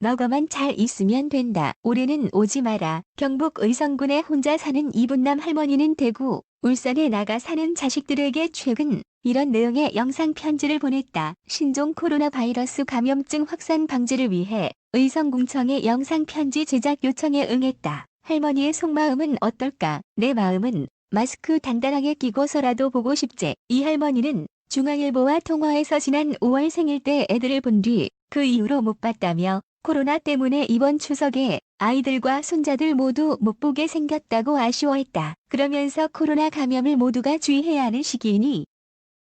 너가만 잘 있으면 된다. 올해는 오지 마라. 경북 의성군에 혼자 사는 이분남 할머니는 대구, 울산에 나가 사는 자식들에게 최근 이런 내용의 영상 편지를 보냈다. 신종 코로나 바이러스 감염증 확산 방지를 위해 의성궁청의 영상 편지 제작 요청에 응했다. 할머니의 속마음은 어떨까? 내 마음은 마스크 단단하게 끼고서라도 보고 싶제. 이 할머니는 중앙일보와 통화에서 지난 5월 생일 때 애들을 본 뒤 그 이후로 못 봤다며 코로나 때문에 이번 추석에 아이들과 손자들 모두 못 보게 생겼다고 아쉬워했다. 그러면서 코로나 감염을 모두가 주의해야 하는 시기이니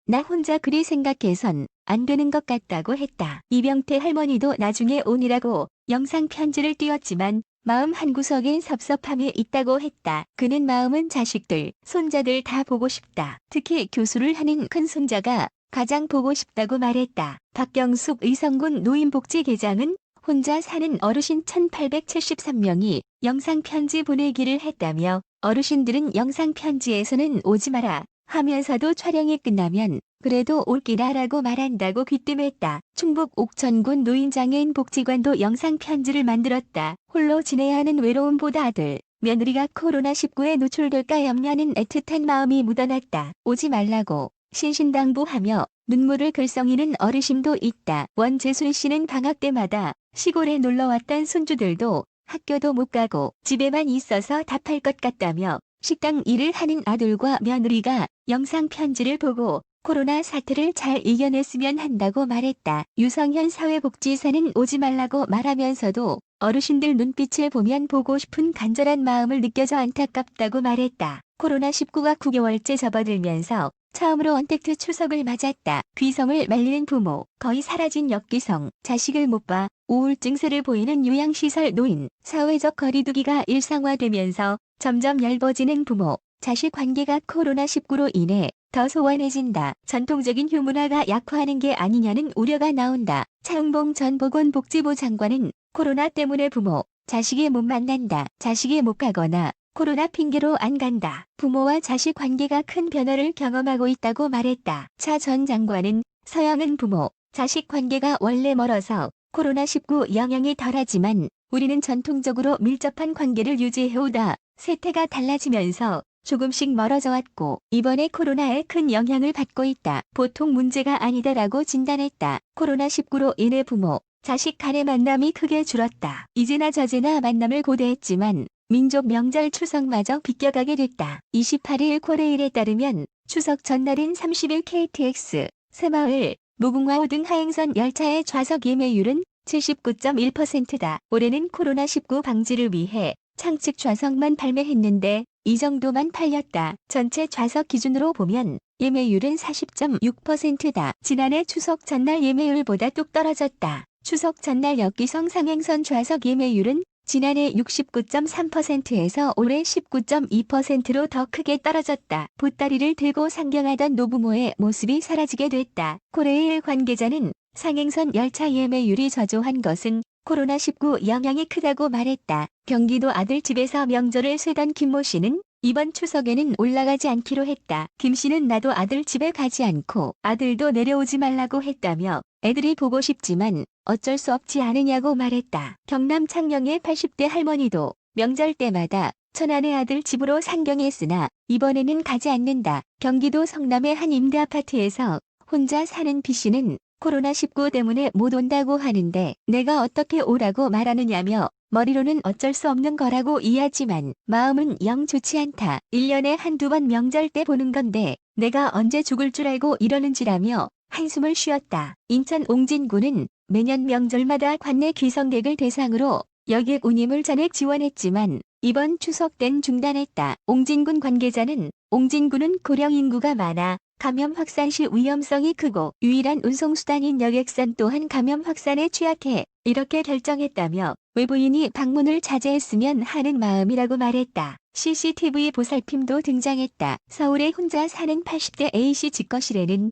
나 혼자 그리 생각해선 안 되는 것 같다고 했다. 이병태 할머니도 나중에 오니라고 영상 편지를 띄웠지만 마음 한구석엔 섭섭함이 있다고 했다. 그는 마음은 자식들, 손자들 다 보고 싶다. 특히 교수를 하는 큰 손자가 가장 보고 싶다고 말했다. 박경숙 의성군 노인복지계장은 혼자 사는 어르신 1873명이 영상 편지 보내기를 했다며 어르신들은 영상 편지에서는 오지 마라 하면서도 촬영이 끝나면 그래도 올기라라고 말한다고 귀띔했다. 충북 옥천군 노인장애인 복지관도 영상 편지를 만들었다. 홀로 지내야 하는 외로움보다 아들, 며느리가 코로나19에 노출될까 염려하는 애틋한 마음이 묻어났다. 오지 말라고 신신당부하며 눈물을 글썽이는 어르신도 있다. 원재순 씨는 방학 때마다 시골에 놀러 왔던 손주들도 학교도 못 가고 집에만 있어서 답할 것 같다며 식당 일을 하는 아들과 며느리가 영상 편지를 보고 코로나 사태를 잘 이겨냈으면 한다고 말했다. 유성현 사회복지사는 오지 말라고 말하면서도 어르신들 눈빛을 보면 보고 싶은 간절한 마음을 느껴져 안타깝다고 말했다. 코로나19가 9개월째 접어들면서 처음으로 언택트 추석을 맞았다. 귀성을 말리는 부모, 거의 사라진 역귀성, 자식을 못 봐, 우울증세를 보이는 요양시설 노인, 사회적 거리두기가 일상화되면서 점점 얇아지는 부모, 자식 관계가 코로나19로 인해 더 소원해진다. 전통적인 휴문화가 약화하는 게 아니냐는 우려가 나온다. 차은봉 전 보건복지부 장관은 코로나 때문에 부모, 자식이 못 만난다. 자식이 못 가거나 코로나 핑계로 안 간다. 부모와 자식 관계가 큰 변화를 경험하고 있다고 말했다. 차 전 장관은 서양은 부모, 자식 관계가 원래 멀어서 코로나19 영향이 덜하지만 우리는 전통적으로 밀접한 관계를 유지해오다 세태가 달라지면서 조금씩 멀어져 왔고 이번에 코로나에 큰 영향을 받고 있다. 보통 문제가 아니다라고 진단했다. 코로나19로 인해 부모, 자식 간의 만남이 크게 줄었다. 이제나 저제나 만남을 고대했지만 민족 명절 추석마저 비껴가게 됐다. 28일 코레일에 따르면 추석 전날인 30일 KTX, 새마을, 무궁화호 등 하행선 열차의 좌석 예매율은 79.1%다. 올해는 코로나19 방지를 위해 창측 좌석만 발매했는데 이 정도만 팔렸다. 전체 좌석 기준으로 보면 예매율은 40.6%다. 지난해 추석 전날 예매율보다 뚝 떨어졌다. 추석 전날 역기성 상행선 좌석 예매율은 지난해 69.3%에서 올해 19.2%로 더 크게 떨어졌다. 보따리를 들고 상경하던 노부모의 모습이 사라지게 됐다. 코레일 관계자는 상행선 열차 예매율이 저조한 것은 코로나19 영향이 크다고 말했다. 경기도 아들 집에서 명절을 쇠던 김모 씨는 이번 추석에는 올라가지 않기로 했다. 김 씨는 나도 아들 집에 가지 않고 아들도 내려오지 말라고 했다며 애들이 보고 싶지만 어쩔 수 없지 않으냐고 말했다. 경남 창녕의 80대 할머니도 명절 때마다 천안의 아들 집으로 상경했으나 이번에는 가지 않는다. 경기도 성남의 한 임대 아파트에서 혼자 사는 B 씨는 코로나19 때문에 못 온다고 하는데 내가 어떻게 오라고 말하느냐며 머리로는 어쩔 수 없는 거라고 이해하지만 마음은 영 좋지 않다. 1년에 한두 번 명절 때 보는 건데 내가 언제 죽을 줄 알고 이러는지라며 한숨을 쉬었다. 인천 옹진군은 매년 명절마다 관내 귀성객을 대상으로 여객 운임을 잔액 지원했지만 이번 추석 땐 중단했다. 옹진군 관계자는 옹진군은 고령 인구가 많아 감염 확산 시 위험성이 크고 유일한 운송수단인 여객선 또한 감염 확산에 취약해 이렇게 결정했다며 외부인이 방문을 자제했으면 하는 마음이라고 말했다. CCTV 보살핌도 등장했다. 서울에 혼자 사는 80대 A씨 집거실에는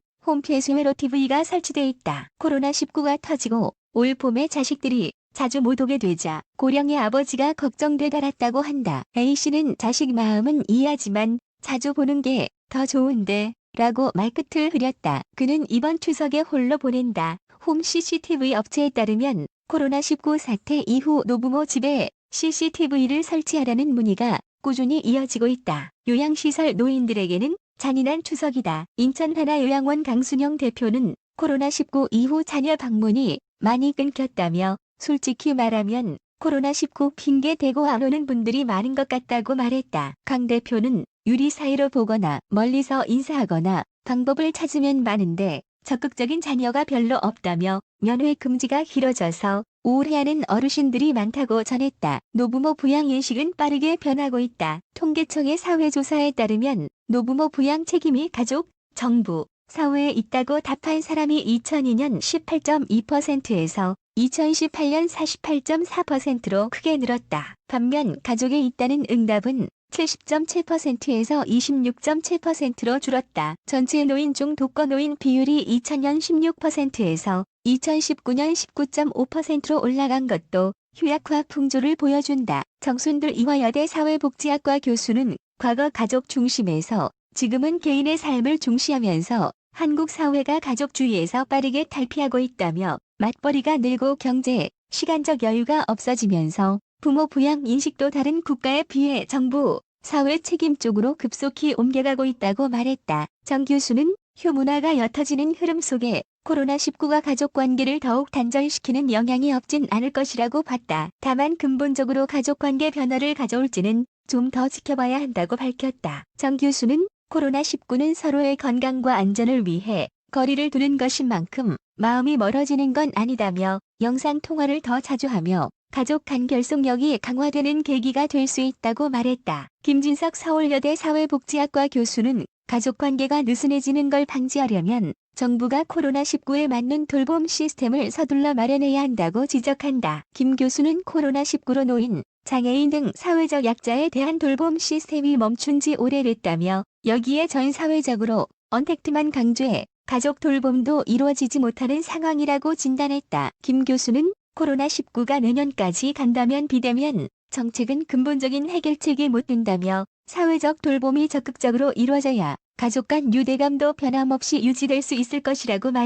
회로 TV가 설치돼 있다. 코로나19가 터지고 올 봄에 자식들이 자주 못 오게 되자 고령의 아버지가 걱정돼 달았다고 한다. A씨는 자식 마음은 이해하지만 자주 보는 게 더 좋은데 라고 말끝을 흐렸다. 그는 이번 추석에 홀로 보낸다. 홈 CCTV 업체에 따르면 코로나19 사태 이후 노부모 집에 CCTV를 설치하라는 문의가 꾸준히 이어지고 있다. 요양시설 노인들에게는 잔인한 추석이다. 인천 하나요양원 강순영 대표는 코로나19 이후 자녀 방문이 많이 끊겼다며 솔직히 말하면 코로나19 핑계 대고 안 오는 분들이 많은 것 같다고 말했다. 강 대표는 유리 사이로 보거나 멀리서 인사하거나 방법을 찾으면 많은데 적극적인 자녀가 별로 없다며 면회 금지가 길어져서 우울해하는 어르신들이 많다고 전했다. 노부모 부양 인식은 빠르게 변하고 있다. 통계청의 사회조사에 따르면 노부모 부양 책임이 가족, 정부, 사회에 있다고 답한 사람이 2002년 18.2%에서 2018년 48.4%로 크게 늘었다. 반면 가족에 있다는 응답은 70.7%에서 26.7%로 줄었다. 전체 노인 중 독거 노인 비율이 2000년 16%에서 2019년 19.5%로 올라간 것도 휴약화 풍조를 보여준다. 정순들 이화여대 사회복지학과 교수는 과거 가족 중심에서 지금은 개인의 삶을 중시하면서 한국 사회가 가족주의에서 빠르게 탈피하고 있다며 맞벌이가 늘고 경제, 시간적 여유가 없어지면서 부모 부양 인식도 다른 국가에 비해 정부, 사회 책임 쪽으로 급속히 옮겨가고 있다고 말했다. 정 교수는 휴문화가 옅어지는 흐름 속에 코로나19가 가족 관계를 더욱 단절시키는 영향이 없진 않을 것이라고 봤다. 다만 근본적으로 가족 관계 변화를 가져올지는 좀 더 지켜봐야 한다고 밝혔다. 정 교수는 코로나19는 서로의 건강과 안전을 위해 거리를 두는 것인 만큼 마음이 멀어지는 건 아니다며 영상 통화를 더 자주 하며 가족 간 결속력이 강화되는 계기가 될 수 있다고 말했다. 김진석 서울여대 사회복지학과 교수는 가족 관계가 느슨해지는 걸 방지하려면 정부가 코로나19에 맞는 돌봄 시스템을 서둘러 마련해야 한다고 지적한다. 김 교수는 코로나19로 노인, 장애인 등 사회적 약자에 대한 돌봄 시스템이 멈춘 지 오래됐다며 여기에 전 사회적으로 언택트만 강조해 가족 돌봄도 이루어지지 못하는 상황이라고 진단했다. 김 교수는 코로나19가 내년까지 간다면 비대면 정책은 근본적인 해결책이 못 된다며 사회적 돌봄이 적극적으로 이루어져야 가족 간 유대감도 변함없이 유지될 수 있을 것이라고 말